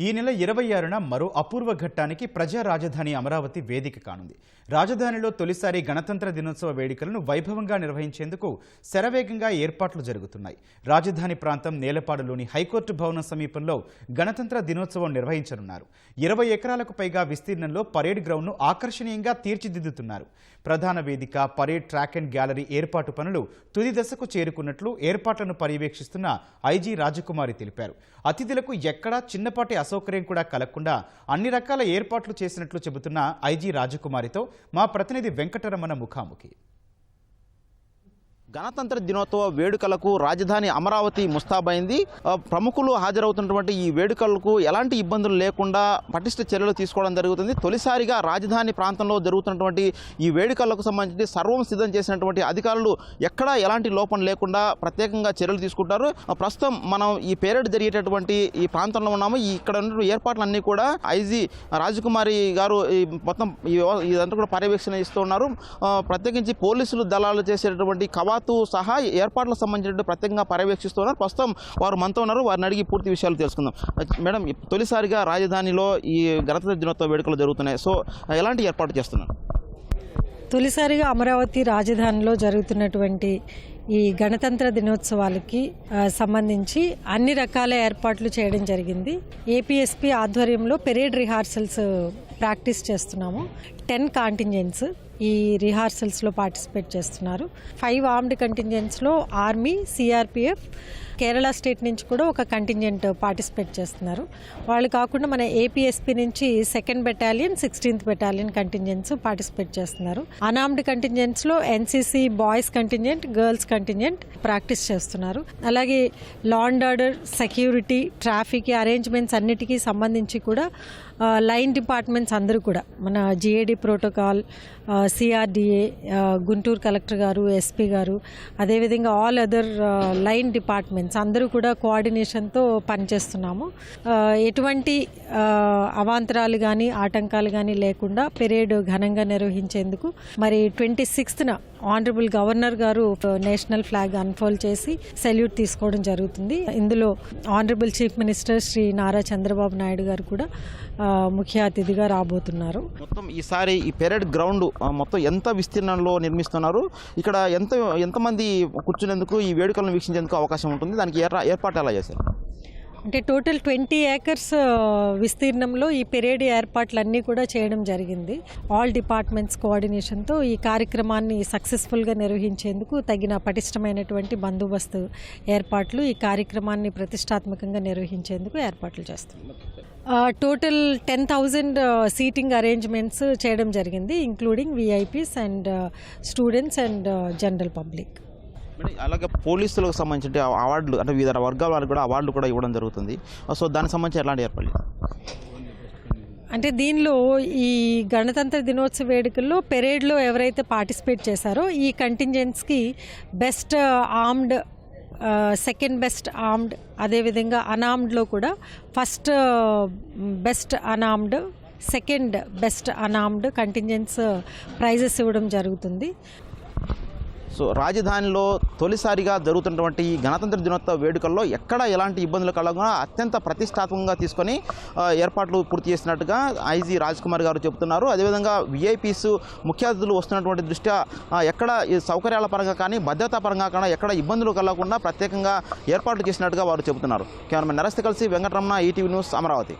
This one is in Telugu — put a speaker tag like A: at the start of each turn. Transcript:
A: ఈ నెల ఇరవై ఆరున మరో అపూర్వ ఘట్టానికి ప్రజా రాజధాని అమరావతి వేదిక కానుంది. రాజధానిలో తొలిసారి గణతంత్ర దినోత్సవ వేడుకలను వైభవంగా నిర్వహించేందుకు శరవేగంగా ఏర్పాట్లు జరుగుతున్నాయి. రాజధాని ప్రాంతం నేలపాడులోని హైకోర్టు భవనం సమీపంలో గణతంత్ర దినోత్సవం నిర్వహించనున్నారు. ఇరవై ఎకరాలకు పైగా విస్తీర్ణంలో పరేడ్ గ్రౌండ్ను ఆకర్షణీయంగా తీర్చిదిద్దుతున్నారు. ప్రధాన వేదిక పరేడ్ ట్రాక్ అండ్ గ్యాలరీ ఏర్పాటు పనులు తుది దశకు చేరుకున్నట్లు ఏర్పాట్లను పర్యవేక్షిస్తున్న ఐజీ రాజకుమారి తెలిపారు. అతిథులకు ఎక్కడా చిన్నపాటి అసౌకర్యం కూడా కలగకుండా అన్ని రకాల ఏర్పాట్లు చేసినట్లు చెబుతున్న ఐజీ రాజకుమారితో మా ప్రతినిధి వెంకటరమణ ముఖాముఖి.
B: గణతంత్ర దినోత్సవ వేడుకలకు రాజధాని అమరావతి ముస్తాబైంది. ప్రముఖులు హాజరవుతున్నటువంటి ఈ వేడుకలకు ఎలాంటి ఇబ్బందులు లేకుండా పటిష్ట చర్యలు తీసుకోవడం జరుగుతుంది. తొలిసారిగా రాజధాని ప్రాంతంలో జరుగుతున్నటువంటి ఈ వేడుకలకు సంబంధించి సర్వం సిద్ధం చేసినటువంటి అధికారులు ఎక్కడా ఎలాంటి లోపం లేకుండా ప్రత్యేకంగా చర్యలు తీసుకుంటారు. ప్రస్తుతం మనం ఈ పేరేడ్ జరిగేటటువంటి ఈ ప్రాంతంలో ఉన్నాము. ఇక్కడ ఉన్న ఏర్పాట్లన్నీ కూడా ఐజీ రాజకుమారి గారు ఈ మొత్తం ఇదంతా కూడా పర్యవేక్షణ ఇస్తూ ఉన్నారు. ప్రత్యేకించి పోలీసులు దళాలు చేసేటటువంటి కవాత్ సహా ఏర్పాట్లకు సంబంధించిన ప్రత్యేకంగా పర్యవేక్షిస్తున్నారు. ప్రస్తుతం వారు మనతో ఉన్నారు. వారిని అడిగి పూర్తి విషయాలు తెలుసుకుందాం. మేడం తొలిసారిగా రాజధానిలో ఈ గణతంత్ర దినోత్సవ వేడుకలు జరుగుతున్నాయి. సో ఎలాంటి ఏర్పాటు చేస్తున్నారు?
C: తొలిసారిగా అమరావతి రాజధానిలో జరుగుతున్నటువంటి ఈ గణతంత్ర దినోత్సవాలకి సంబంధించి అన్ని రకాల ఏర్పాట్లు చేయడం జరిగింది. ఏపీఎస్పీ ఆధ్వర్యంలో పెరేడ్ రిహార్సల్స్ ప్రాక్టీస్ చేస్తున్నాము. Ten contingents. ఈ రిహార్సల్స్లో పార్టిసిపేట్ చేస్తున్నారు. ఫైవ్ ఆర్మ్డ్ కంటింజెంట్స్లో ఆర్మీ సిఆర్పిఎఫ్ కేరళ స్టేట్ నుంచి కూడా ఒక కంటింజెంట్ పార్టిసిపేట్ చేస్తున్నారు. వాళ్ళు కాకుండా మన ఏపీఎస్పీ నుంచి second battalion sixteenth battalion contingents participate చేస్తున్నారు. Unarmed కంటింజెంట్స్లో NCC boys contingent girls contingent practice చేస్తున్నారు. అలాగే law and order security traffic arrangements అన్నిటికీ సంబంధించి కూడా uh, లైన్ డిపార్ట్మెంట్స్ అందరూ కూడా మన GAD protocol CRDA Guntur collector గారు ఎస్పీ గారు అదేవిధంగా ఆల్ అదర్ లైన్ డిపార్ట్మెంట్స్ అందరూ కూడా కోఆర్డినేషన్తో పనిచేస్తున్నాము. ఎటువంటి అవాంతరాలు కానీ ఆటంకాలు కానీ లేకుండా పెరేడ్ ఘనంగా నిర్వహించేందుకు మరి ట్వంటీ సిక్స్త్న ఆనరబుల్ గవర్నర్ గారు నేషనల్ ఫ్లాగ్ అన్ఫోల్డ్ చేసి సెల్యూట్ తీసుకోవడం జరుగుతుంది. ఇందులో honourable chief minister Shri Nara Chandrababu Naidu గారు కూడా ముఖ్య అతిథిగా రాబోతున్నారు.
B: మొత్తం ఈసారి ఈ పెరేడ్ గ్రౌండ్ మొత్తం ఎంత విస్తీర్ణంలో నిర్మిస్తున్నారు? ఇక్కడ ఎంత ఎంతమంది కూర్చునేందుకు ఈ వేడుకలను వీక్షించేందుకు అవకాశం ఉంటుంది? దానికి ఏర్పా- ఏర్పాటు ఎలా చేశారు?
C: అంటే టోటల్ ట్వంటీ ఏకర్స్ విస్తీర్ణంలో ఈ పెరేడ్ ఏర్పాట్లన్నీ కూడా చేయడం జరిగింది. ఆల్ డిపార్ట్మెంట్స్ కోఆర్డినేషన్తో ఈ కార్యక్రమాన్ని సక్సెస్ఫుల్గా నిర్వహించేందుకు తగిన పటిష్టమైనటువంటి బందోబస్తు ఏర్పాట్లు ఈ కార్యక్రమాన్ని ప్రతిష్టాత్మకంగా నిర్వహించేందుకు ఏర్పాట్లు చేస్తున్నాం. Total ten thousand seating arrangements చేయడం జరిగింది including VIPs and students and general public
B: అలాగే పోలీసులకు సంబంధించిన అవార్డులు అంటే వివిధ వర్గాల వారికి కూడా అవార్డులు కూడా ఇవ్వడం జరుగుతుంది. సో దానికి సంబంధించి ఎలాంటి ఏర్పాట్లు?
C: అంటే దీనిలో ఈ గణతంత్ర దినోత్సవ వేడుకల్లో పెరేడ్లో ఎవరైతే పార్టిసిపేట్ చేశారో ఈ కంటింజెంట్స్కి best armed second best armed అదేవిధంగా అనార్మ్డ్లో కూడా first best unarmed second best unarmed contingents prizes ఇవ్వడం జరుగుతుంది.
B: సో రాజధానిలో తొలిసారిగా జరుగుతున్నటువంటి ఈ గణతంత్ర దినోత్సవ వేడుకల్లో ఎక్కడ ఎలాంటి ఇబ్బందులు కలగకుండా అత్యంత ప్రతిష్టాత్మకంగా తీసుకొని ఏర్పాట్లు పూర్తి చేసినట్టుగా ఐజీ రాజ్ కుమార్ గారు చెబుతున్నారు. అదేవిధంగా విఐపీస్ ముఖ్య అతిథులు వస్తున్నటువంటి దృష్ట్యా ఎక్కడ ఈ సౌకర్యాల పరంగా కానీ భద్రతా పరంగా కానీ ఎక్కడ ఇబ్బందులు కలగకుండా ప్రత్యేకంగా ఏర్పాట్లు చేసినట్టుగా వారు చెబుతున్నారు. కెమెరామెన్ నరస్తి కలిసి వెంకటరమణ ఈటీవీ న్యూస్ అమరావతి.